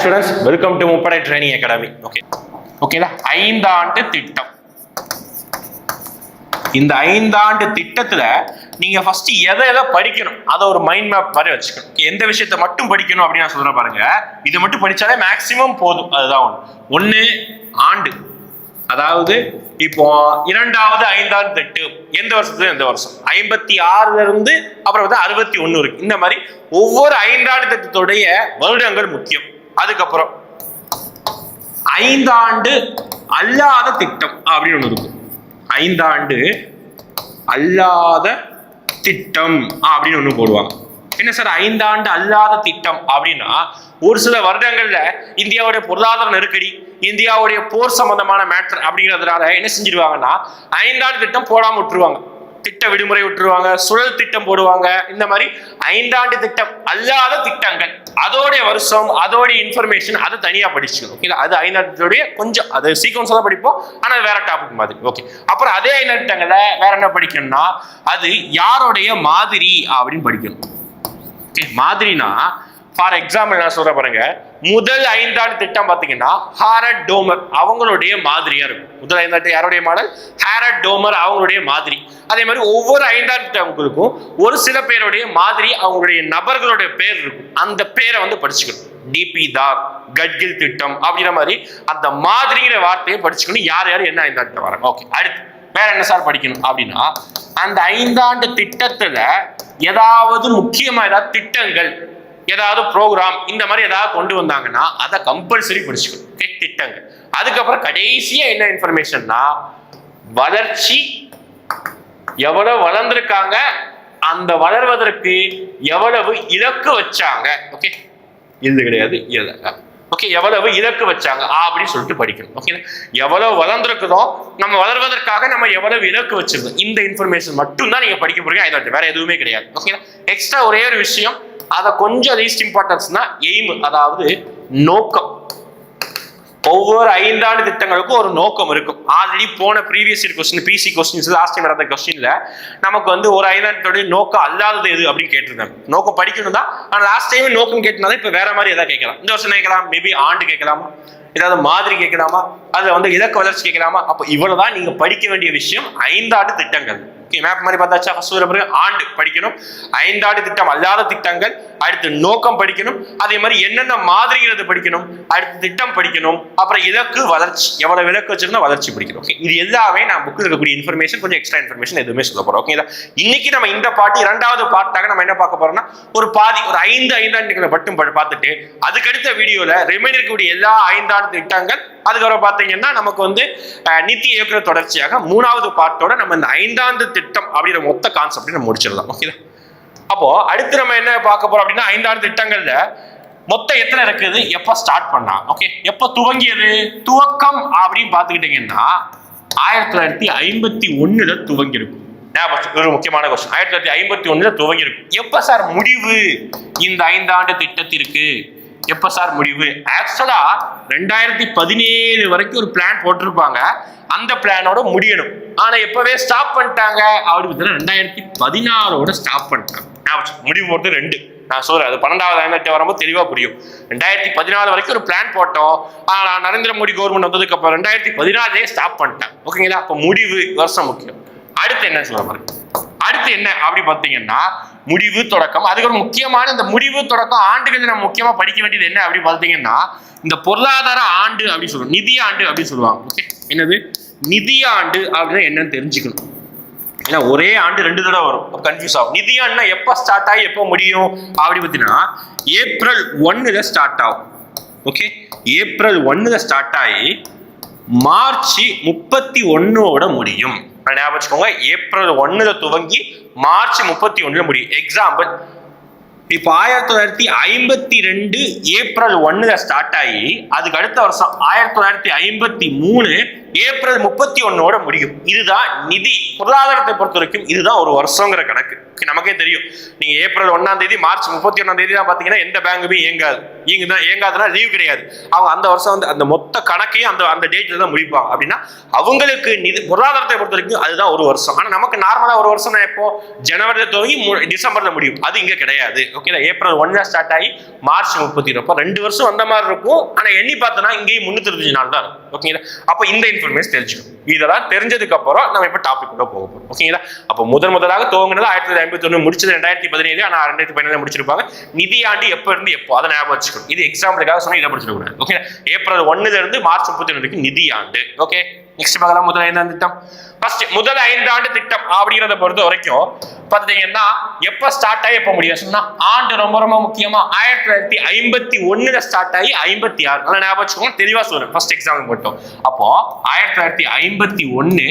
Hi students welcome to முப்படை training academy okay ஓகேதா ஐந்தாண்டு திட்டம். இந்த ஐந்தாண்டு திட்டத்துல நீங்க ஃபர்ஸ்ட் எதை எதை படிக்கணும்? அதை ஒரு மைண்ட் மேப் மாதிரி வச்சுக்கணும். எந்த விஷயத்த மட்டும் படிக்கணும் அப்படின்னு நான் சொல்றேன் பாருங்க. இதை மட்டும் படிச்சாலே மேக்சிமம் போதும். அதுதான் ஒன்று ஒன்று ஆண்டு. அதாவது இப்போ இரண்டாவது ஐந்தாண்டு திட்டு. எந்த வருஷத்துல? எந்த வருஷம்? ஐம்பத்தி ஆறுல இருந்து அப்புறம் வந்து அறுபத்தி ஒன்னு இருக்கு இந்த மாதிரி ஒவ்வொரு ஐந்தாண்டு திட்டத்துடைய வருடங்கள் முக்கியம். அதுக்கப்புறம் ஐந்தாண்டு அல்லாத திட்டம் அப்படின்னு ஒன்று இருக்கும் ஐந்தாண்டு அல்லாத திட்டம் அப்படின்னு ஒன்று போடுவாங்க. என்ன சார் ஐந்தாண்டு அல்லாத திட்டம் அப்படின்னா ஒரு சில வருடங்கள்ல இந்தியாவுடைய பொருளாதார நெருக்கடி இந்தியாவுடைய போர் சம்பந்தமான மேட்டர் அப்படிங்கிறதுனால என்ன செஞ்சிருவாங்கன்னா ஐந்தாண்டு திட்டம் போடாம விட்டுருவாங்க. திட்ட விடுமுறை விட்டுருவாங்க சுழல் திட்டம் போடுவாங்க. இந்த மாதிரி ஐந்தாண்டு திட்டம் அல்லாத திட்டங்கள். அதோடைய வருஷம் அதோடைய இன்ஃபர்மேஷன் அதை தனியா படிச்சுக்கணும். ஓகே அது ஐநாட்டுடைய கொஞ்சம் அது சீக்வன்ஸ் தான் படிப்போம். ஆனால் வேற டாபிக் மாதிரி. ஓகே. அப்புறம் அதே ஐநா திட்டங்களை வேற என்ன படிக்கணும்னா அது யாருடைய மாதிரி அப்படின்னு படிக்கணும். ஓகே மாதிரினா ஃபார் எக்ஸாம்பிள் நான் சொல்ற பாருங்க. முதல் ஐந்தாண்டு திட்டம் பார்த்தீங்கன்னா ஹாரட் டோமர் அவங்களுடைய மாதிரியா இருக்கும். முதல் ஐந்தாண்டு யாருடைய மாடல்? ஹாரட் டோமர் அவங்களுடைய மாதிரி. அதே மாதிரி ஒவ்வொரு ஐந்தாண்டு திட்டங்களுக்கும் ஒரு சில பேருடைய மாதிரி அவங்களுடைய நபர்களுடைய பேர் இருக்கும். அந்த பேரை வந்து படிச்சுக்கணும். டிபி தார் கட்கில் திட்டம் அப்படிங்கிற மாதிரி அந்த மாதிரிங்கிற வார்த்தையை படிச்சுக்கணும். யார் யார் என்ன ஐந்தாண்டு திட்டம் வராங்க? ஓகே அடுத்து வேற என்ன சார் படிக்கணும் அப்படின்னா அந்த ஐந்தாண்டு திட்டத்துல ஏதாவது முக்கியமா ஏதாவது திட்டங்கள் ஏதாவது ப்ரோக்ராம் இந்த மாதிரி ஏதாவது கொண்டு வந்தாங்கன்னா அதை கம்பல்சரி படிச்சுக்கணும். திட்டங்க அதுக்கப்புறம் கடைசியா என்ன இன்ஃபர்மேஷன்னா வளர்ச்சி எவ்வளவு வளர்ந்துருக்காங்க அந்த வளர்வதற்கு எவ்வளவு இலக்கு வச்சாங்க. ஓகே? இது கிடையாது ஓகே? எவ்வளவு இலக்கு வச்சாங்க ஆ அப்படின்னு சொல்லிட்டு படிக்கணும். ஓகே எவ்வளவு வளர்ந்துருக்குதோ நம்ம வளர்வதற்காக நம்ம எவ்வளவு இலக்கு வச்சிருக்கோம் இந்த இன்ஃபர்மேஷன் மட்டும் தான் நீங்க படிக்க போறீங்க வேற எதுவுமே கிடையாது. ஓகே எக்ஸ்ட்ரா ஒரே ஒரு விஷயம் அதை கொஞ்சம் லீஸ்ட் இம்பார்ட்டன்ஸ்னா எய்ம் அதாவது நோக்கம். ஒவ்வொரு ஐந்தாண்டு திட்டங்களுக்கும் ஒரு நோக்கம் இருக்கும். ஆல்ரெடி போன previous year question PC questions last time நடந்த கொஸ்டின்ல நமக்கு வந்து ஒரு ஐந்தாண்டுடைய நோக்கம் அல்லாதது எது அப்படின்னு கேட்டிருந்தாங்க நோக்கம் படிக்கணும் தான் ஆனால் லாஸ்ட் டைம் நோக்கம் கேட்டனால இப்போ வேற மாதிரி எதாவது கேட்கலாம். இந்த வருஷம் கேட்கலாம் மேபி ஆண்டு கேட்கலாமா? ஏதாவது மாதிரி கேட்கலாமா? அதுல வந்து இலக்க வளர்ச்சி கேட்கலாமா? அப்போ இவ்வளவுதான் நீங்க படிக்க வேண்டிய விஷயம் ஐந்தாண்டு திட்டங்கள். ஓகே மேப் மாதிரி பார்த்தாச்சா? ஃபர்ஸ்ட் பிறகு ஆண்டு படிக்கணும். ஐந்தாண்டு திட்டம் அல்லாத திட்டங்கள். அடுத்து நோக்கம் படிக்கணும். அதே மாதிரி என்னென்ன மாதிரிங்கிறது படிக்கணும். அடுத்து திட்டம் படிக்கணும். அப்புறம் இலக்கு வளர்ச்சி. எவ்வளவு இலக்கு வச்சிருந்தா வளர்ச்சி படிக்கணும். ஓகே இது எல்லாமே நான் புக்கில் இருக்கக்கூடிய இன்ஃபர்மேஷன் கொஞ்சம் எக்ஸ்ட்ரா இன்ஃபர்மேஷன் எதுவுமே சொல்ல போறோம். ஓகேங்களா இன்னைக்கு நம்ம இந்த பாட்டு இரண்டாவது பாட்டாக நம்ம என்ன பார்க்க போறோம்னா ஒரு பாதி ஒரு ஐந்து ஐந்தாண்டுகளை மட்டும் பார்த்துட்டு அதுக்கடுத்த வீடியோல ரிமைன் இருக்கக்கூடிய எல்லா ஐந்தாண்டு திட்டங்கள் அதுக்கப்புறம் பார்த்தீங்கன்னா நமக்கு வந்து நித்தி இயக்குற தொடர்ச்சியாக மூணாவது பாட்டோட நம்ம இந்த ஐந்தாண்டு திட்டம் அப்படிங்கிற மொத்த கான்செப்டை நம்ம முடிச்சிடலாம். ஓகேதா அப்போ அடுத்து நம்ம என்ன பார்க்க போறோம் அப்படின்னா ஐந்தாண்டு திட்டங்கள்ல மொத்தம் எத்தனை இருக்குது? எப்ப ஸ்டார்ட் பண்ணா ஓகே எப்ப துவங்கியது? துவக்கம் அப்படின்னு பார்த்துக்கிட்டீங்கன்னா ஆயிரத்தி தொள்ளாயிரத்தி ஐம்பத்தி ஒண்ணுல துவங்கியிருக்கும். ஒரு முக்கியமான கொஸ்டின் ஆயிரத்தி தொள்ளாயிரத்தி ஐம்பத்தி ஒண்ணுல துவங்கியிருக்கும். எப்ப சார் முடிவு இந்த ஐந்தாண்டு திட்டத்திற்கு? எப்ப சார் முடிவு ஆக்சுவலா ரெண்டாயிரத்தி பதினேழு வரைக்கும் ஒரு பிளான் போட்டிருப்பாங்க. அந்த பிளானோட முடியணும். ஆனா எப்பவே ஸ்டாப் பண்ணிட்டாங்க. அப்படின்னு ரெண்டாயிரத்தி பதினாறோட ஸ்டாப் பண்ணிட்டாங்க. முடிவு போட்டு ரெண்டு. நான் சொல்றேன் அது பன்னெண்டாவது ஐந்தாண்டு வரும்போது தெளிவா புரியும். ரெண்டாயிரத்தி பதினாலு வரைக்கும் ஒரு பிளான் போட்டோம். ஆனா நரேந்திர மோடி கவர்மெண்ட் வந்ததுக்கு அப்புறம் ரெண்டாயிரத்தி பதினாலே ஸ்டாப் பண்ணிட்டேன் ஓகேங்களா அப்ப முடிவு வருஷம் முக்கியம். அடுத்து என்ன சொல்ல பாருங்க அடுத்து என்ன அப்படி பார்த்தீங்கன்னா முடிவு தொடக்கம். அதுக்கு முக்கியமான இந்த முடிவு தொடக்கம் ஆண்டுகள் நம்ம முக்கியமா படிக்க வேண்டியது என்ன அப்படி பார்த்தீங்கன்னா இந்த பொருளாதார ஆண்டு அப்படின்னு சொல்லுவோம் நிதி ஆண்டு அப்படின்னு சொல்லுவாங்க. ஓகே என்னது? நிதி ஆண்டு அப்படின்னா என்னன்னு தெரிஞ்சுக்கணும். ஏன்னா ஒரே ஆண்டு ரெண்டு தடவை வரும். கன்ஃபியூஸ் ஆகும். நிதி ஆண்டுனா எப்போ ஸ்டார்ட் ஆகி எப்போ முடியும்? அப்படி பார்த்தீங்கன்னா ஏப்ரல் ஒன்னுல ஸ்டார்ட் ஆகும். ஓகே ஏப்ரல் ஒன்னுல ஸ்டார்ட் ஆகி மார்ச் முப்பத்தி ஒன்னோட முடியும். ஞாபகம் வச்சுக்கோங்க ஏப்ரல் ஒன்னுல துவங்கி மார்ச் முப்பத்தி ஒண்ணுல முடியும். எக்ஸாம்பிள் இப்போ ஆயிரத்தி தொள்ளாயிரத்தி ஐம்பத்தி ரெண்டு ஏப்ரல் ஒன்னுல ஸ்டார்ட் ஆகி அதுக்கு அடுத்த வருஷம் ஆயிரத்தி தொள்ளாயிரத்தி ஐம்பத்தி மூணு ஏப்ரல் முப்பத்தி ஒன்னோட முடியும். இதுதான் நிதி. பொருளாதாரத்தை பொறுத்த வரைக்கும் இதுதான் ஒரு வருஷங்கிற கணக்கு. நமக்கே தெரியும். நீங்க ஏப்ரல் ஒன்னாம் தேதி மார்ச் முப்பத்தி ஒன்னாம் தேதி தான் பாத்தீங்கன்னா எந்த பேங்குமே இயங்காது. இயங்குதா இயங்காதுன்னா லீவ் கிடையாது. அவங்க அந்த வருஷம் வந்து அந்த மொத்த கணக்கையும் அந்த அந்த டேட்ல தான் முடிப்பாங்க. அப்படின்னா அவங்களுக்கு நிதி பொருளாதாரத்தை பொறுத்த வரைக்கும் அதுதான் ஒரு வருஷம். ஆனா நமக்கு நார்மலா ஒரு வருஷம் எப்போ? ஜனவரியில துவங்கி மு- டிசம்பர்ல முடியும். அது இங்க கிடையாது. ஓகேங்களா ஏப்ரல் ஒன்னா ஸ்டார்ட் ஆகி மார்ச் முப்பத்தி ரெண்டு வருஷம் வந்த மாதிரி இருக்கும். ஆனா எண்ணி பார்த்தோன்னா இங்கேயும் முன்னூத்தி இருபத்தஞ்சு நாள் தான் இருக்கும். ஓகேங்களா? அப்போ இந்த இன்ஃபர்மேஷன் தெரிஞ்சுக்கணும். இதெல்லாம் தெரிஞ்சதுக்கு அப்புறம் நம்ம இப்போ டாபிக் கூட போக போகிறோம் ஓகேங்களா? அப்போ முதன் முதலாக துவங்கினது ஆயிரத்தி தொள்ளாயிரத்தி ஐம்பத்தி ஒன்று முடிச்சது ரெண்டாயிரத்தி பதினேழு. ஆனால் ரெண்டாயிரத்தி பதினேழு முடிச்சிருப்பாங்க. நிதியாண்டு எப்போ இருந்து எப்போ? அதை ஞாபகம் வச்சுக்கணும். இது எக்ஸாம்பிளுக்காக சொன்னால் இதை படிச்சிடக்கூடாது ஓகே ஏப்ரல் ஒன்னுல இருந்து மார்ச் முப்பத்தி ஒன்று வரைக்கும் நிதியாண்டு. ஓகே? நெக்ஸ்ட் பார்க்கலாம் முதல் ஐந்தாண்டு திட்டம். ஃபர்ஸ்ட் முதல் ஐந்தாண்டு திட்டம் அப்படிங்கிறத பொறுத்த வரைக்கும் பார்த்தீங்கன்னா எப்போ ஸ்டார்ட் ஆகி எப்போ முடியும்? சொன்னா ஆண்டு ரொம்ப ரொம்ப முக்கியமா ஆயிரத்தி தொள்ளாயிரத்தி ஐம்பத்தி ஒன்னுல ஸ்டார்ட் ஆகி ஐம்பத்தி ஆறு. நல்லா ஞாபகம் வச்சுக்கோங்க தெளிவா சொல்றேன். ஃபர்ஸ்ட் எக்ஸாம்பிள் மட்டும். அப்போ ஆயிரத்தி தொள்ளாயிரத்தி ஐம்பத்தி ஒன்னு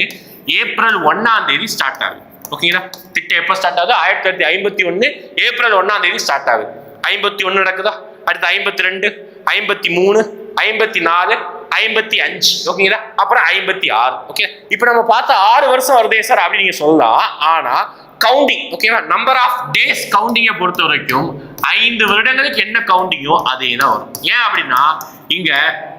ஏப்ரல் ஒன்னாம் தேதி ஸ்டார்ட் ஆகுது. ஓகேங்களா திட்டம் எப்போ ஸ்டார்ட் ஆகுது? ஆயிரத்தி தொள்ளாயிரத்தி ஐம்பத்தி ஒன்னு ஏப்ரல் ஒன்னாம் தேதி ஸ்டார்ட் ஆகுது. ஐம்பத்தி ஒன்னு நடக்குதா? அடுத்து ஐம்பத்தி ரெண்டு ஐம்பத்தி மூணு ஐம்பத்தி நாலு ஐம்பத்தி அஞ்சு. ஓகேங்களா? அப்புறம் ஐம்பத்தி ஆறு. ஓகே? இப்போ நம்ம பார்த்த ஆறு வருஷம் வருதே சார் அப்படின்னு நீங்க சொல்லலாம். ஆனா கவுண்டிங் ஓகேவா? நம்பர் ஆஃப் டேஸ் கவுண்டிங்கை பொறுத்த வரைக்கும் ஐந்து வருடங்களுக்கு என்ன கவுண்டிங்கோ அதே தான் வரும். ஏன் அப்படின்னா இங்க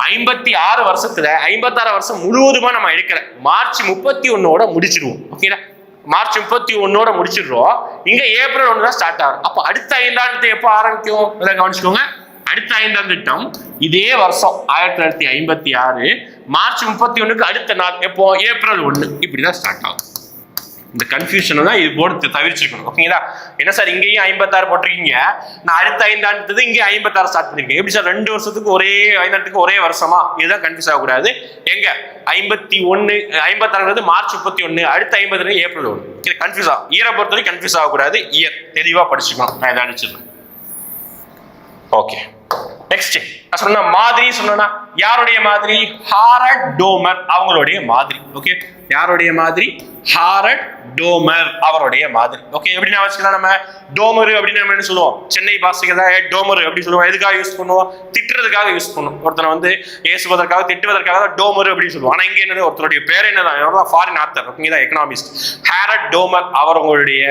ஐம்பத்தி ஆறு வருஷத்துல ஐம்பத்தாறு வருஷம் முழுவதுமா நம்ம எடுக்கல. மார்ச் முப்பத்தி ஒன்னோட முடிச்சிருவோம் ஓகேங்களா? மார்ச் முப்பத்தி ஒன்னோட முடிச்சிடுறோம். இங்க ஏப்ரல் ஒன்று தான் ஸ்டார்ட் ஆகும். அப்போ அடுத்த ஐந்தாண்டு எப்போ ஆரம்பிக்கும்? கவனிச்சுக்கோங்க. அடுத்த ஐந்தாம் திட்டம். இதே வருஷம் ஆயிரத்தி தொள்ளாயிரத்தி ஐம்பத்தி ஆறு மார்ச் முப்பத்தி ஒண்ணுக்கு அடுத்த நாள் எப்போ? ஏப்ரல் ஒன்று இப்படிதான் ஸ்டார்ட் ஆகும். இந்த கன்ஃபியூஷனை தான் இது போர்டு தவிர்ச்சிருக்கணும் ஓகேங்களா என்ன சார் இங்கேயும் ஐம்பத்தாறு போட்டிருக்கீங்க. நான் அடுத்த ஐந்தாண்டுது இங்கே ஐம்பத்தாறு ஸ்டார்ட் பண்ணிருக்கேன். எப்படி சார் ரெண்டு வருஷத்துக்கு ஒரே ஐந்தாண்டுக்கு ஒரே வருஷமா? இதுதான் கன்ஃபியூஸ் ஆகக்கூடாது. எங்க? ஐம்பத்தி ஒன்று ஐம்பத்தாறுங்கிறது மார்ச் முப்பத்தி ஒன்று அடுத்த ஐம்பது ஏப்ரல் ஒன்று இது கன்ஃபியூஸ் ஆகும் இயரை பொறுத்த வரைக்கும் கன்ஃபியூஸ் ஆகக்கூடாது. இயர் தெளிவாக படிச்சுக்கணும். நான் இதை அனுப்பிச்சிடுறேன். ஓகே நெக்ஸ்ட் நான் சொன்ன மாதிரி சொன்னா யாருடைய மாதிரி? ஹாரட் டோமர் அவங்களுடைய மாதிரி. ஓகே யாருடைய மாதிரி? ஹாரட் டோமர் அவருடைய மாதிரி. ஓகே எப்படி நான் வச்சுக்கலாம் நம்ம. டோமர் அப்படின்னு நம்ம என்ன சொல்லுவோம்? சென்னை பாஷைக்கு தான் டோமர் அப்படின்னு சொல்லுவோம். எதுக்காக யூஸ் பண்ணுவோம்? திட்டுறதுக்காக யூஸ் பண்ணுவோம். ஒருத்தனை வந்து ஏசுவதற்காக திட்டுவதற்காக தான் டோமர் அப்படின்னு சொல்லுவோம். ஆனால் இங்கே என்னது? ஒருத்தருடைய பேர் என்னதான்? இவர் ஃபாரின் ஆத்தர் ஓகே தான் எக்கனாமிஸ்ட் ஹேரட் டோமர் அவர்களுடைய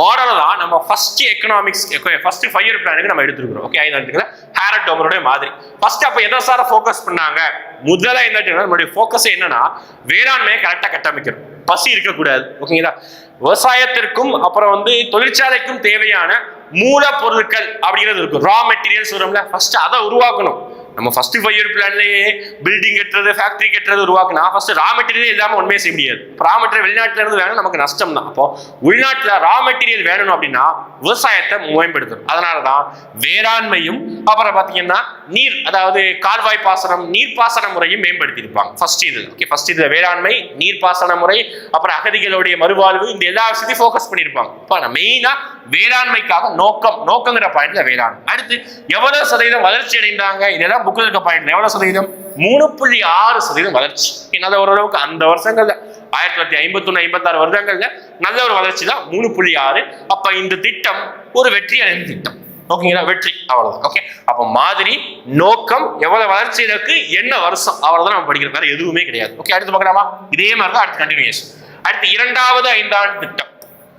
மாடல் தான் நம்ம first economics first five year பிளானுக்கு நம்ம எடுத்துருக்கிறோம். ஓகே ஐந்தாண்டுல ஹேரட் அவருடைய மாதிரி. ஃபர்ஸ்ட் அப்ப எதை சார ஃபோக்கஸ் பண்ணாங்க. முதல்ல என்ன நம்மளுடைய ஃபோக்கஸ் என்னன்னா வேளாண்மையை கரெக்டா கட்டமைக்கணும். பசி இருக்கக்கூடாது. ஓகேங்களா விவசாயத்திற்கும் அப்புறம் வந்து தொழிற்சாலைக்கும் தேவையான மூலப்பொருட்கள் அப்படிங்கிறது இருக்கும். ரா மெட்டீரியல்ஸ் வரும்ல? ஃபர்ஸ்ட் அதை உருவாக்கணும். நம்ம ஃபர்ஸ்ட் ஃபைவ் இயர் பிளான்லேயே பில்டிங் கட்டுறது ஃபேக்ட்ரி கட்டுறது உருவாக்குனா ஃபர்ஸ்ட் ரா மெட்டீரியல் இல்லாமல் ஒன்றுமே செய்ய முடியாது. ரா மெட்டீரியல் வெளிநாட்டில் இருந்து வேணும் நமக்கு நஷ்டம் தான். அப்போ உள்நாட்டில் ரா மெட்டீரியல் வேணும் அப்படின்னா விவசாயத்தை மேம்படுத்தணும். அதனால தான் வேளாண்மையும் அப்புறம் பார்த்தீங்கன்னா நீர் அதாவது கால்வாய் பாசனம் நீர்ப்பாசன முறையும் மேம்படுத்தியிருப்பாங்க. ஃபர்ஸ்ட் இது ஓகே ஃபர்ஸ்ட் இதுல வேளாண்மை நீர்ப்பாசன முறை அப்புறம் அகதிகளுடைய மறுவாழ்வு இந்த எல்லா விஷயத்தையும் ஃபோக்கஸ் பண்ணியிருப்பாங்க. இப்போ மெயினாக வேளாண்மைக்காக நோக்கம் நோக்கங்கிற பாயிண்ட்ல வேளாண்மை. அடுத்து எவ்வளவு சதவீதம் வளர்ச்சி அடைந்தாங்க? இதெல்லாம் புக்கில் இருக்க பாயிண்ட் எவ்வளவு சதவீதம்? மூணு புள்ளி ஆறு சதவீதம் வளர்ச்சி. நல்ல ஓரளவுக்கு அந்த வருஷங்கள்ல ஆயிரத்தி தொள்ளாயிரத்தி ஐம்பத்தி ஒண்ணு ஐம்பத்தாறு வருடங்கள்ல நல்ல ஒரு வளர்ச்சி தான் மூணு புள்ளி ஆறு. அப்ப இந்த திட்டம் ஒரு வெற்றி அடைந்த திட்டம். ஓகேங்களா? வெற்றி. அவ்வளவுதான். ஓகே? அப்ப மாதிரி நோக்கம் எவ்வளவு வளர்ச்சி இருக்கு? என்ன வருஷம்? அவ்வளவுதான் நம்ம படிக்கிற மாதிரி எதுவுமே கிடையாது. ஓகே? அடுத்து பார்க்கலாமா? இதே மாதிரி தான் அடுத்து கண்டினியூஸ் அடுத்து இரண்டாவது ஐந்தாண்டு திட்டம்.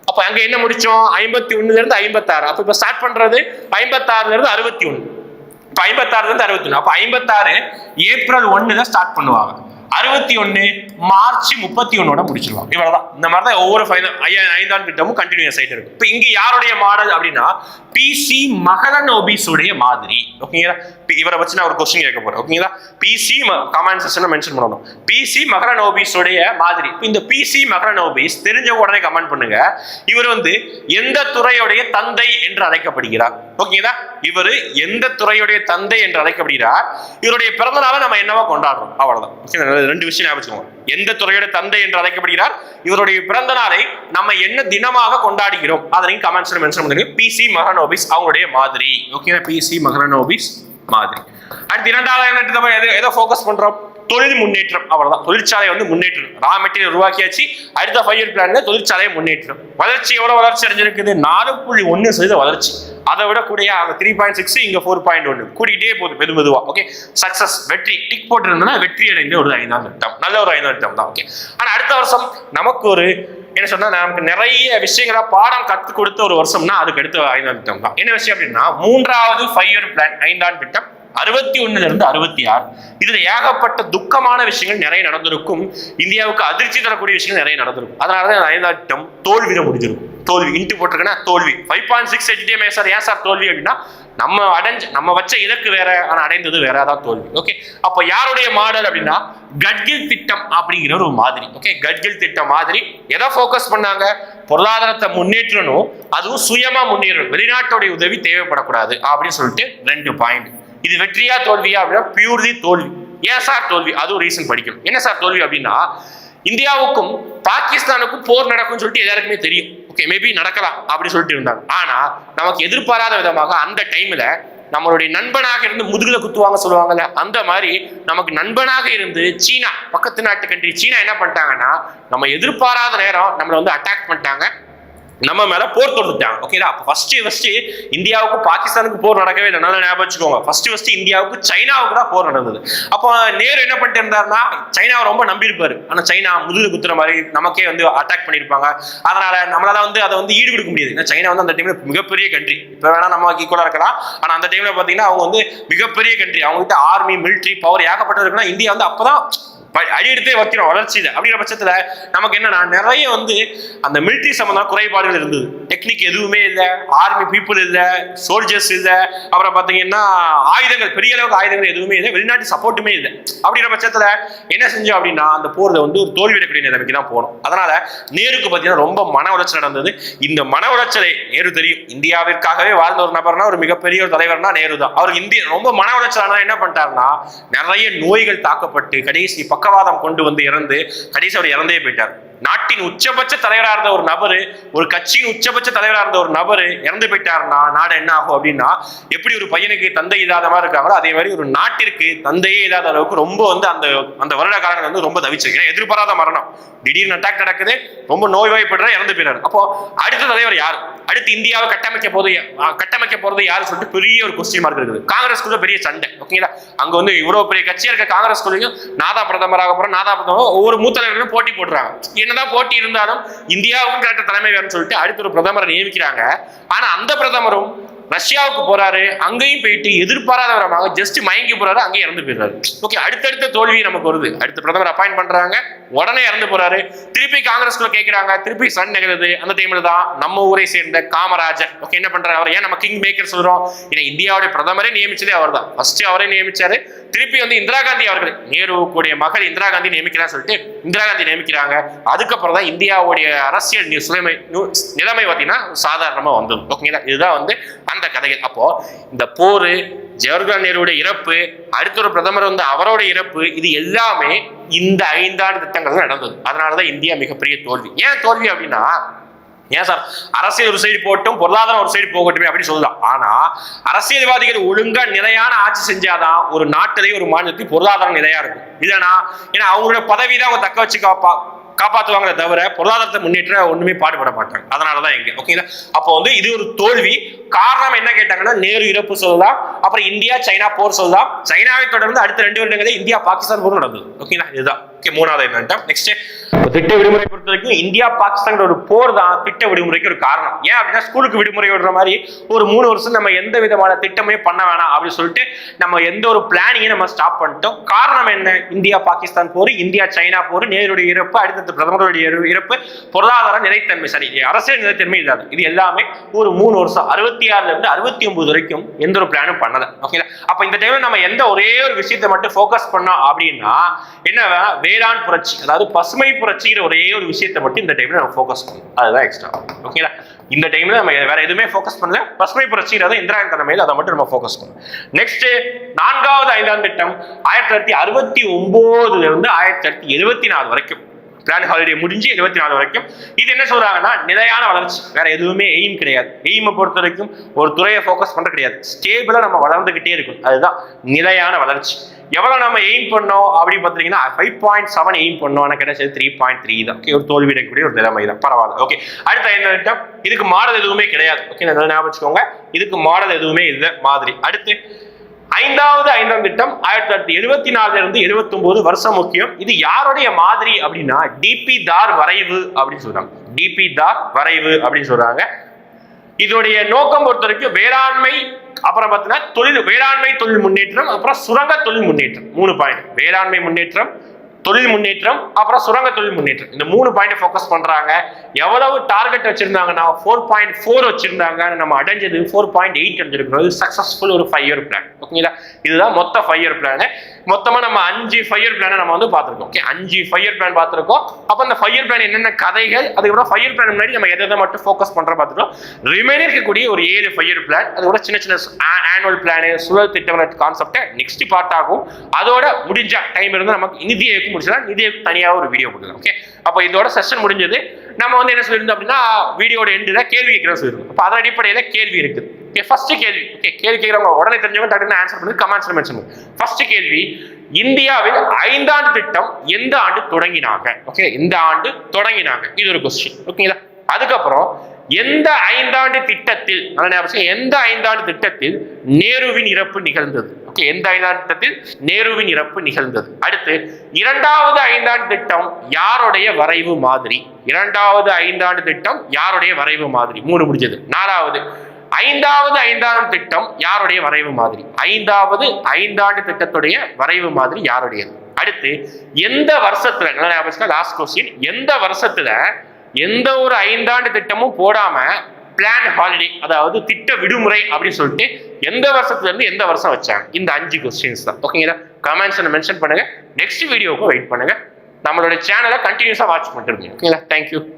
அப்ப அங்க என்ன முடிச்சோம்? ஐம்பத்தி ஒண்ணுல இருந்து ஐம்பத்தாறு. அப்ப இப்ப ஸ்டார்ட் பண்றது? ஐம்பத்தாறுல இருந்து அறுபத்தி ஒண்ணு இப்ப ஐம்பத்தாறுல இருந்து அறுபத்தி ஒண்ணு அப்ப ஐம்பத்தாறு ஏப்ரல் ஒண்ணுல தான் ஸ்டார்ட் பண்ணுவாங்க. அறுபத்தி ஒன்று மார்ச் முப்பத்தி ஒன்னோட முடிச்சிருவாங்க. இவ்வளவுதான். இந்த மாதிரி தான் ஒவ்வொரு ஃபைனல் ஐந்தாண்டு திட்டமும் கண்டினியூஸ் ஆயிட்டு இருக்கு இப்போ இங்க யாருடைய மாடல் அப்படின்னா பிசி மகளனோபிஸ் உடைய மாதிரி. ஓகேங்களா இவரை வச்சு நான் ஒரு கொஸ்டின் கேட்க போறேன். ஓகேங்களா பிசி கமெண்ட் செக்ஷன்ல மென்ஷன் பண்ணணும். பிசி மகளனோபிஸ் உடைய மாதிரி. இந்த பிசி மகளனோபிஸ் தெரிஞ்ச உடனே கமெண்ட் பண்ணுங்க. இவர் வந்து எந்த துறையுடைய தந்தை என்று அழைக்கப்படுகிறார். ஓகேங்களா இவர் எந்த துறையுடைய தந்தை என்று அழைக்கப்படுகிறார். இவருடைய பிறந்த நாளை நம்ம என்னவா கொண்டாடுறோம். அவ்வளவுதான். ரெண்டு விஷயம் ஞாபகம் எந்த துறையோட தந்தை என்று அழைக்கப்படுகிறார்? இவருடைய பிறந்த நாளை நம்ம என்ன தினமாக கொண்டாடுகிறோம்? அதனையும் கமெண்ட்ஸ்ல மென்ஷன் பண்ணுங்க பிசி மகனோபிஸ் அவங்களுடைய மாதிரி. ஓகேங்களா பிசி மகனோபிஸ் மாதிரி. அடுத்து இரண்டாவது என்ன நம்ம எது எதை ஃபோக்கஸ் பண்றோம்? தொழில் முன்னேற்றம். அவ்வளவுதான். தொழிற்சாலை வந்து முன்னேற்றம். ரா மெட்டீரியல் உருவாக்கியாச்சு. அடுத்த ஃபைவ் இயர் பிளான்ல தொழிற்சாலை முன்னேற்றம். வளர்ச்சி எவ்வளவு வளர்ச்சி அடைஞ்சிருக்குது? நாலு புள்ளி ஒன்னு சதவீத வளர்ச்சி. அதை விட கூடிய அங்க த்ரீ பாயிண்ட் சிக்ஸ் இங்க ஃபோர் பாயிண்ட் ஒன்று கூட்டிகிட்டே போகுது மெது மெதுவா. ஓகே சக்சஸ் வெற்றி. டிக் போட்டு வெற்றி அடைந்த ஒரு ஐந்தாம் திட்டம் நல்ல ஒரு ஐநாள் திட்டம் தான். ஓகே ஆனா அடுத்த வருஷம் நமக்கு ஒரு என்ன சொன்னா நமக்கு நிறைய விஷயங்களா பாடம் கற்றுக் கொடுத்த ஒரு வருஷம்னா அதுக்கு அடுத்த ஐந்தாம் திட்டம் தான். என்ன விஷயம் அப்படின்னா மூன்றாவது ஃபைவ் இயர் பிளான் ஐந்தாண்டு திட்டம். அறுபத்தி ஒன்னுல இருந்து அறுபத்தி ஆறு. இதுல ஏகப்பட்ட துக்கமான விஷயங்கள் நிறைய நடந்திருக்கும். இந்தியாவுக்கு அதிர்ச்சி தரக்கூடிய விஷயங்கள் நிறைய நடந்திருக்கும். அதனாலதான் ஐந்தாம் தோல்வியில முடிஞ்சிருக்கும் தோல்வி இன்ட்டு போட்டிருக்கேன்னா தோல்வி. Five point six HTM sir? ஏன் சார் தோல்வி அப்படின்னா நம்ம அடைஞ்ச நம்ம வச்ச இலக்கு வேற ஆனா அடைந்தது வேற தான் தோல்வி. ஓகே அப்ப யாருடைய மாடல் அப்படின்னா கட்கில் திட்டம் அப்படிங்கிற ஒரு மாதிரி. ஓகே கட்கில் திட்டம் மாதிரி. எதை ஃபோக்கஸ் பண்ணாங்க? பொருளாதாரத்தை முன்னேற்றணும். அதுவும் சுயமா முன்னேறணும். வெளிநாட்டுடைய உதவி தேவைப்படக்கூடாது அப்படின்னு சொல்லிட்டு ரெண்டு பாயிண்ட் இது வெற்றியா தோல்வியா அப்படின்னா பியூர்லி தோல்வி. ஏன் சார் தோல்வி? அதுவும் ரீசன் படிக்கணும். என்ன சார் தோல்வி அப்படின்னா இந்தியாவுக்கும் பாகிஸ்தானுக்கும் போர் நடக்கும்னு சொல்லிட்டு எல்லாருக்குமே தெரியும். ஓகே மேபி நடக்கலாம் அப்படின்னு சொல்லிட்டு இருந்தாங்க. ஆனா நமக்கு எதிர்பாராத விதமாக அந்த டைம்ல நம்மளுடைய நண்பனாக இருந்து முதுகுல குத்துவாங்க சொல்லுவாங்கல்ல அந்த மாதிரி நமக்கு நண்பனாக இருந்து சீனா பக்கத்து நாட்டு கண்ட்ரி சீனா என்ன பண்ணிட்டாங்கன்னா நம்ம எதிர்பாராத நேரம் நம்மளை வந்து அட்டாக் பண்ணிட்டாங்க. நம்ம மேல போர் தொடுத்துட்டான் ஓகேடா அப்போ ஃபர்ஸ்ட் ஃபர்ஸ்ட் இந்தியாவுக்கு பாகிஸ்தானுக்கு போர் நடக்கவே இல்லை. நல்லா ஞாபகம் வச்சுக்கோங்க. ஃபர்ஸ்ட் ஃபர்ஸ்ட் இந்தியாவுக்கு சைனாவுக்கு தான் போர் நடந்தது. அப்போ நேரு என்ன பண்ணிட்டு இருந்தாருன்னா சைனாவை ரொம்ப நம்பியிருப்பாரு. ஆனா சைனா முதுகு குத்துற மாதிரி நமக்கே வந்து அட்டாக் பண்ணியிருப்பாங்க. அதனால நம்மளால வந்து அதை வந்து ஈடு கொடுக்க முடியாது. ஏன்னா சைனா வந்து அந்த டைம்ல மிகப்பெரிய கண்ட்ரி இப்போ வேணா நம்ம ஈக்குவலா இருக்கலாம். ஆனா அந்த டைம்ல பாத்தீங்கன்னா அவங்க வந்து மிகப்பெரிய கண்ட்ரி அவங்க கிட்ட ஆர்மி மிலிட்ரி பவர் ஏகப்பட்டது இருக்குன்னா இந்தியா வந்து அப்பதான் அடியெடுத்தே வைக்கிறோம் வளர்ச்சியில். அப்படிங்கிற பட்சத்தில் நமக்கு என்னன்னா நிறைய வந்து அந்த மிலிட்ரி சம்மந்தமான குறைபாடுகள் இருந்தது. டெக்னிக் எதுவுமே இல்லை ஆர்மி பீப்புள் இல்லை சோல்ஜர்ஸ் இல்லை. அப்புறம் பார்த்தீங்கன்னா ஆயுதங்கள் பெரிய அளவுக்கு ஆயுதங்கள் எதுவுமே இல்லை வெளிநாட்டு சப்போர்ட்டுமே இல்லை. அப்படிங்கிற பட்சத்தில் என்ன செஞ்சோம் அப்படின்னா அந்த போரில் வந்து ஒரு தோல்வியிடக்கூடிய நிலைமைக்கு தான் போனோம். அதனால நேருக்கு பார்த்தீங்கன்னா ரொம்ப மன உளைச்சல் நடந்தது. இந்த மன உளைச்சலை நேரு தெரியும். இந்தியாவிற்காகவே வாழ்ந்த ஒரு நபர்னா ஒரு மிகப்பெரிய ஒரு தலைவர்னா நேரு தான். அவருக்கு இந்திய ரொம்ப மன உளைச்சலானா என்ன பண்ணிட்டாருன்னா நிறைய நோய்கள் தாக்கப்பட்டு கடைசி பக்கவாதம் கொண்டு வந்து இறந்து கடைசி அவர் இறந்தே போயிட்டார். நாட்டின் உச்சபட்ச தலைவராக இருந்த ஒரு நபர் ஒரு கட்சியின் உச்சபட்ச தலைவராக இருந்த ஒரு நபர் இறந்து போயிட்டாருன்னா நாடு என்ன ஆகும் அப்படின்னா எப்படி ஒரு பையனுக்கு தந்தை இல்லாத மாதிரி இருக்காங்களோ அதே மாதிரி ஒரு நாட்டிற்கு தந்தையே இல்லாத அளவுக்கு ரொம்ப வந்து அந்த அந்த வருட காலங்கள் வந்து ரொம்ப தவிச்சிருக்கு ஏன்னா எதிர்பாராத மரணம். திடீர்னு அட்டாக் நடக்குது ரொம்ப நோய்வாய்ப்படுற இறந்து போயிறாரு. அப்போ அடுத்த தலைவர் யார்? அடுத்து இந்தியாவை கட்டமைக்க போது கட்டமைக்க போறது யாரு சொல்லிட்டு பெரிய ஒரு கொஸ்டின் மார்க் இருக்குது. காங்கிரஸ் கூட பெரிய சண்டை ஓகேங்களா அங்க வந்து இவ்வளவு பெரிய கட்சியா இருக்க காங்கிரஸ் கூடயும் நாதா பிரதமராக போறோம் நாதா பிரதமர் ஒவ்வொரு மூத்த தலைவர்களும் போட்டி போடுறாங்க. என்னதான் போட்டி இருந்தாலும் இந்தியாவுக்கும் கரெக்ட் தலைமை வேணும்னு சொல்லிட்டு அடுத்த ஒரு பிரதமரை நியமிக்கிறாங்க. ஆனா அந்த பிரதமரும் ரஷ்யாவுக்கு போறாரு அங்கேயும் போயிட்டு எதிர்பாராத விதமாக ஜஸ்ட் மயங்கி போறாரு அங்கேயும் இறந்து போயிடுறாரு. ஓகே அடுத்தடுத்த தோல்வி நமக்கு வருது. அடுத்த பிரதமர் அப்பாயிண்ட் பண்றாங்க உடனே இறந்து போறாரு. திருப்பி காங்கிரஸ்குள்ள கேட்கிறாங்க திருப்பி சன் நிகழ்து அந்த டைம்ல தான் நம்ம ஊரை சேர்ந்த காமராஜர். ஓகே என்ன பண்றாரு அவர்? ஏன் நம்ம கிங் மேக்கர் சொல்றோம்? ஏன்னா இந்தியாவுடைய பிரதமரே நியமிச்சதே அவர் தான் ஃபர்ஸ்ட் அவரே நியமிச்சாரு. திருப்பி வந்து இந்திரா காந்தி அவர்கள் நேருவுடைய மகள் இந்திரா காந்தி நியமிக்கிறான்னு சொல்லிட்டு இந்திரா காந்தி நியமிக்கிறாங்க. அதுக்கப்புறம் தான் இந்தியாவுடைய அரசியல் நிலைமை நிலைமை பார்த்தீங்கன்னா சாதாரணமா வந்தது ஓகேங்களா இதுதான் வந்து அந்த கதைகள். அப்போ இந்த போர் ஜவஹர்லால் நேருடைய இறப்பு அடுத்த ஒரு பிரதமர் வந்து அவரோட இறப்பு இது எல்லாமே இந்த ஐந்தாண்டு திட்டங்கள் நடந்தது. அதனாலதான் இந்தியா மிகப்பெரிய தோல்வி. ஏன் தோல்வி அப்படின்னா ஏன் சார்? அரசியல் ஒரு சைடு போட்டும் பொருளாதாரம் ஒரு சைடு போகட்டுமே அப்படின்னு சொல்லலாம். ஆனா அரசியல்வாதிகள் ஒழுங்கா நிலையான ஆட்சி செஞ்சாதான் ஒரு நாட்டிலேயே ஒரு மாநிலத்தில் பொருளாதாரம் நிலையா இருக்கும். இல்லைனா ஏன்னா அவங்களோட பதவி தான் அவங்க தக்க வச்சு காப்பாற்றுவாங்களே தவிர பொருளாதாரத்தை முன்னேற்ற ஒன்றுமே பாடுபட மாட்டாங்க. அதனாலதான் எங்கே ஓகேங்களா அப்போ வந்து இது ஒரு தோல்வி. காரணம் என்ன கேட்டாங்கன்னா நேரு இறப்பு சொல்லலாம் அப்புறம் இந்தியா சைனா போர் சொல்லலாம் சைனாவை தொடர்ந்து அடுத்த ரெண்டு வருடங்களே இந்தியா பாகிஸ்தான் போர் நடந்தது. ஓகேங்களா இதுதான். ஓகே மூணாவது என்னன்ட்டு. நெக்ஸ்ட் திட்ட விடுமுறை பொறுத்த வரைக்கும் இந்தியா பாகிஸ்தான் ஒரு போர் தான் திட்ட விடுமுறைக்கு ஒரு காரணம். ஏன் அப்படின்னா ஸ்கூலுக்கு விடுமுறை விடுற மாதிரி ஒரு மூணு வருஷம் நம்ம எந்த விதமான திட்டமே பண்ண வேணாம் அப்படின்னு சொல்லிட்டு நம்ம எந்த ஒரு பிளானிங்கையும் நம்ம ஸ்டாப் பண்ணிட்டோம். காரணம் என்ன? இந்தியா பாகிஸ்தான் போர் இந்தியா சைனா போர் நேருடைய இறப்பு அடுத்தது பிரதமருடைய இறப்பு பொருளாதார நிலைத்தன்மை. சரி அரசியல் நிலைத்தன்மை இல்லாது இது எல்லாமே ஒரு மூணு வருஷம் அறுபத்தி ஆறுல இருந்து அறுபத்தி ஒன்பது வரைக்கும் எந்த ஒரு பிளானும் பண்ணல. ஓகேங்களா அப்ப இந்த டைம்ல நம்ம எந்த ஒரே ஒரு விஷயத்தை மட்டும் ஃபோக்கஸ் பண்ணோம் அப்படின்னா என்ன வேளாண் புரட்சி அதாவது பசுமை புரட்சிங்கிற ஒரே ஒரு விஷயத்தை மட்டும் இந்த டைம்ல நம்ம ஃபோக்கஸ் பண்ணணும். அதுதான் எக்ஸ்ட்ரா ஓகேங்களா இந்த டைம்ல நம்ம வேற எதுவுமே ஃபோக்கஸ் பண்ணல. பசுமை புரட்சிங்கிறத இந்திரா தலைமையில் அதை மட்டும் நம்ம ஃபோக்கஸ் பண்ணணும். நெக்ஸ்ட் நான்காவது ஐந்தாம் திட்டம் ஆயிரத்தி தொள்ளாயிரத்தி அறுபத்தி ஒன்பதுல இருந்து ஆயிரத்தி தொள்ளாயிரத்தி எழுபத்தி நாலு வரைக்கும். பிளான் ஹாலிடே முடிஞ்சு இருபத்தி நாலு வரைக்கும். இது என்ன சொல்றாங்கன்னா நிலையான வளர்ச்சி. வேற எதுவுமே எய்ம் கிடையாது. எய்மை பொறுத்த வரைக்கும் ஒரு துறையை ஃபோக்கஸ் பண்ற கிடையாது. ஸ்டேபிளா நம்ம வளர்ந்துகிட்டே இருக்கும் அதுதான் நிலையான வளர்ச்சி. எவ்வளவு நம்ம எய்ம் பண்ணோம் அப்படின்னு பார்த்தீங்கன்னா ஃபைவ் பாயிண்ட் செவன் எய்ம் பண்ணோம். ஆனால் கிடைச்சது த்ரீ பாயிண்ட் த்ரீ தான். ஓகே ஒரு தோல்வி இருக்கக்கூடிய ஒரு நிலைமை தான். பரவாயில்ல. ஓகே அடுத்த ஐந்தாம் திட்டம் இதுக்கு மாடல் எதுவுமே கிடையாது. ஓகே நல்லா ஞாபகம் வச்சுக்கோங்க. இதுக்கு மாடல் எதுவுமே இல்லை. மாதிரி. அடுத்து ஐந்தாவது ஐந்தாம் திட்டம் ஆயிரத்தி தொள்ளாயிரத்தி எழுபத்தி நாலுல இருந்து எழுபத்தி ஒன்பது வருஷம் முக்கியம். இது யாருடைய மாதிரி அப்படின்னா டிபி தார் வரைவு அப்படின்னு சொல்றாங்க. டிபி தார் வரைவு அப்படின்னு சொல்றாங்க. இதோடைய நோக்கம் பொறுத்த வரைக்கும் வேளாண்மை அப்புறம் பார்த்தீங்கன்னா தொழில் வேளாண்மை தொழில் முன்னேற்றம் அப்புறம் சுரங்க தொழில் முன்னேற்றம். மூணு பாயிண்ட் வேளாண்மை முன்னேற்றம் தொழில் முன்னேற்றம் அப்புறம் சுரங்க தொழில் முன்னேற்றம். இந்த மூணு பாயிண்ட் ஃபோக்கஸ் பண்றாங்க. எவ்வளவு டார்கெட் வச்சிருந்தாங்கன்னா ஃபோர் பாயிண்ட் ஃபோர் வச்சிருந்தாங்க நம்ம அடைஞ்சது ஃபோர் பாயிண்ட் எயிட் அடைஞ்சிருக்கிறோம் இது சக்சஸ்ஃபுல் ஒரு ஃபைவ் இயர் பிளான் ஓகேங்களா இதுதான் மொத்த ஃபைவ் இயர் பிளான் மொத்தமா நம்ம அஞ்சு ஃபயர் இயர் பிளானை நம்ம வந்து பார்த்துருக்கோம். ஓகே அஞ்சு ஃபயர் பிளான் பார்த்துருக்கோம். அப்போ அந்த ஃபயர் பிளான் என்னென்ன கதைகள் அதுக்கப்புறம் ஃபயர் பிளான் முன்னாடி நம்ம எதை எதை மட்டும் ஃபோக்கஸ் பண்ற பார்த்துருக்கோம் ரிமைனர் இருக்கக்கூடிய ஒரு ஏழு ஃபயர் பிளான் அதோட சின்ன சின்ன ஆனுவல் பிளான் சுழல் திட்டம் கான்செப்டை நெக்ஸ்ட் பார்ட் ஆகும். அதோட முடிஞ்ச டைம் இருந்து நமக்கு நிதி இயக்கம் முடிச்சா நிதி தனியாக ஒரு வீடியோ கொடுக்கலாம் ஓகே அப்போ இதோட செஷன் முடிஞ்சது. நம்ம வந்து என்ன சொல்லியிருந்தோம் அப்படின்னா வீடியோட எண்டில் கேள்வி கேட்கிறோம் சொல்லியிருந்தோம். அப்போ அதன் அடிப்படையில் கேள்வி இருக்குது ஓகே ஃபர்ஸ்ட் கேள்வி. ஓகே கேள்வி கேட்குறவங்க உடனே தெரிஞ்சவங்க டக்குன்னு ஆன்சர் பண்ணி கமெண்ட்ஸ் மென்ஷன் பண்ணுங்க ஃபர்ஸ்ட் கேள்வி இந்தியாவில் ஐந்தாண்டு திட்டம் எந்த ஆண்டு தொடங்கினாங்க? ஓகே இந்த ஆண்டு தொடங்கினாங்க. இது ஒரு கொஸ்டின் ஓகேங்களா அதுக்கப்புறம் எந்த ஐந்தாண்டு திட்டத்தில் நல்ல எந்த ஐந்தாண்டு திட்டத்தில் நேருவின் இறப்பு நிகழ்ந்தது? ஓகே எந்த ஐந்தாண்டு திட்டத்தில் நேருவின் இறப்பு நிகழ்ந்தது? அடுத்து இரண்டாவது ஐந்தாண்டு திட்டம் யாருடைய வரைவு மாதிரி? இரண்டாவது ஐந்தாண்டு திட்டம் யாருடைய வரைவு மாதிரி? மூணு முடிஞ்சது. நாலாவது ஐந்தாவது ஐந்தாண்டு திட்டம் யாருடைய வரைவு மாதிரி? ஐந்தாவது ஐந்தாண்டு திட்டத்துடைய வரைவு மாதிரி யாருடையது? அடுத்து எந்த வருஷத்துல லாஸ்ட் கொஸ்டின் எந்த வருஷத்துல எந்த ஒரு ஐந்தாண்டு திட்டமும் போடாம பிளான் ஹாலிடே அதாவது திட்ட விடுமுறை அப்படின்னு சொல்லிட்டு எந்த வருஷத்துல இருந்து எந்த வருஷம் வச்சாங்க? இந்த அஞ்சு கொஸ்டின்ஸ் தான். ஓகேங்களா கமெண்ட்ஸ் மென்ஷன் பண்ணுங்க. நெக்ஸ்ட் வீடியோவுக்கு வெயிட் பண்ணுங்க. நம்மளோட சேனலை கண்டினியூஸா வாட்ச் பண்ணிட்டு ஓகேங்களா தேங்க்யூ